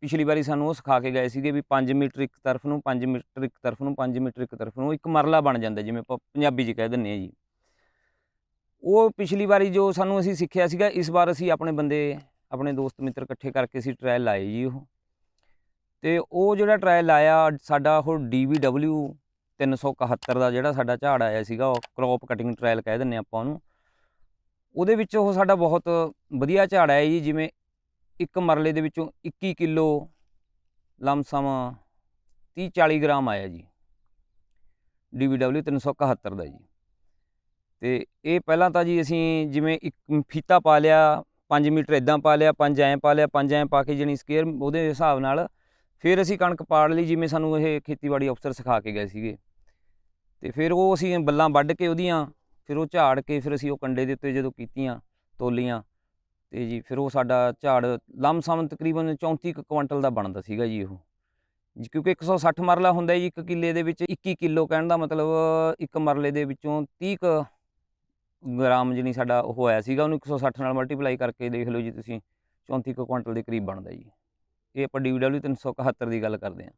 ਪਿਛਲੀ ਵਾਰੀ ਸਾਨੂੰ ਉਹ ਸਿਖਾ ਕੇ ਗਏ ਸੀਗੇ ਵੀ 5 ਮੀਟਰ ਇੱਕ ਤਰਫ ਨੂੰ 5 ਮੀਟਰ ਇੱਕ ਤਰਫ ਨੂੰ 5 ਮੀਟਰ ਇੱਕ ਤਰਫ ਨੂੰ ਇੱਕ ਮਰਲਾ ਬਣ ਜਾਂਦਾ ਜਿਵੇਂ ਆਪਾਂ ਪੰਜਾਬੀ 'ਚ ਕਹਿ ਦਿੰਦੇ ਆ ਜੀ। ਉਹ ਪਿਛਲੀ ਵਾਰੀ ਜੋ ਸਾਨੂੰ ਅਸੀਂ ਸਿੱਖਿਆ ਸੀਗਾ, ਇਸ ਵਾਰ ਅਸੀਂ ਆਪਣੇ ਬੰਦੇ, ਆਪਣੇ ਦੋਸਤ ਮਿੱਤਰ ਇਕੱਠੇ ਕਰਕੇ ਅਸੀਂ ਟ੍ਰਾਇਲ ਲਾਏ ਜੀ ਉਹ। ਤੇ ਉਹ ਜਿਹੜਾ ਟ੍ਰਾਇਲ ਲਾਇਆ, ਸਾਡਾ ਉਹ DVW 371 ਦਾ ਜਿਹੜਾ ਸਾਡਾ ਝਾੜ ਆਇਆ ਸੀਗਾ, ਉਹ ਕ੍ਰੌਪ ਕਟਿੰਗ ਟ੍ਰਾਇਲ ਕਹਿ ਦਿੰਦੇ ਆਪਾਂ ਉਹਨੂੰ। ਉਹਦੇ ਵਿੱਚ ਉਹ ਸਾਡਾ ਬਹੁਤ ਵਧੀਆ ਝਾੜ ਆਇਆ ਜੀ, ਜਿਵੇਂ ਇੱਕ ਮਰਲੇ ਦੇ ਵਿੱਚੋਂ 21 ਕਿਲੋ ਲਮਸਮ 30 40 ਗ੍ਰਾਮ ਆਇਆ ਜੀ। DVW 371 ਦਾ ਜੀ। ਤੇ ਇਹ ਪਹਿਲਾਂ ਤਾਂ ਜੀ ਅਸੀਂ ਜਿਵੇਂ ਇੱਕ ਫੀਤਾ ਪਾ ਲਿਆ 5 ਮੀਟਰ ਇਦਾਂ ਪਾ ਲਿਆ 5 ਐਂ ਪਾ ਲਿਆ 5 ਐਂ ਪਾ ਕੇ ਜਣੀ ਸਕੇਅਰ ਉਹਦੇ ਹਿਸਾਬ ਨਾਲ ਫਿਰ ਅਸੀਂ ਕਣਕ ਪਾੜ ਲਈ ਜਿਵੇਂ ਸਾਨੂੰ ਇਹ ਖੇਤੀਬਾੜੀ ਅਫਸਰ ਸਿਖਾ ਕੇ ਗਏ ਸੀਗੇ। ਤੇ ਫਿਰ ਉਹ ਅਸੀਂ ਬੱਲਾਂ ਵੱਢ ਕੇ ਉਹਦੀਆਂ, ਫਿਰ ਉਹ ਝਾੜ ਕੇ ਫਿਰ ਅਸੀਂ ਉਹ ਕੰਡੇ ਦੇ ਉੱਤੇ ਜਦੋਂ ਕੀਤੀਆਂ ਤੋਲੀਆਂ ਤੇ ਜੀ ਫਿਰ ਉਹ ਸਾਡਾ ਝਾੜ ਲਮਸਮ ਤਕਰੀਬਨ 34 ਕੁ ਕੁਇੰਟਲ ਦਾ ਬਣਦਾ ਸੀਗਾ ਜੀ ਉਹ। ਜੀ ਕਿਉਂਕਿ 160 ਮਰਲਾ ਹੁੰਦਾ ਜੀ, ਇੱਕ ਕਿੱਲੇ ਦੇ ਵਿੱਚ 21 ਕਿਲੋ ਕਹਿਣ ਦਾ ਮਤਲਬ ਇੱਕ ਮਰਲੇ ਦੇ ਵਿੱਚੋਂ 30 ਕੁ ਗ੍ਰਾਮ ਜਿਹੜੀ ਸਾਡਾ ਉਹ ਆਇਆ ਸੀਗਾ, ਉਹਨੂੰ 160 ਨਾਲ ਮਲਟੀਪਲਾਈ ਕਰਕੇ ਦੇਖ ਲਓ ਜੀ ਤੁਸੀਂ 34 ਕੁ ਕੁਇੰਟਲ ਦੇ ਕਰੀਬ ਬਣਦਾ ਜੀ। ਇਹ ਆਪਾਂ DW 371 ਦੀ ਗੱਲ ਕਰਦੇ ਹਾਂ।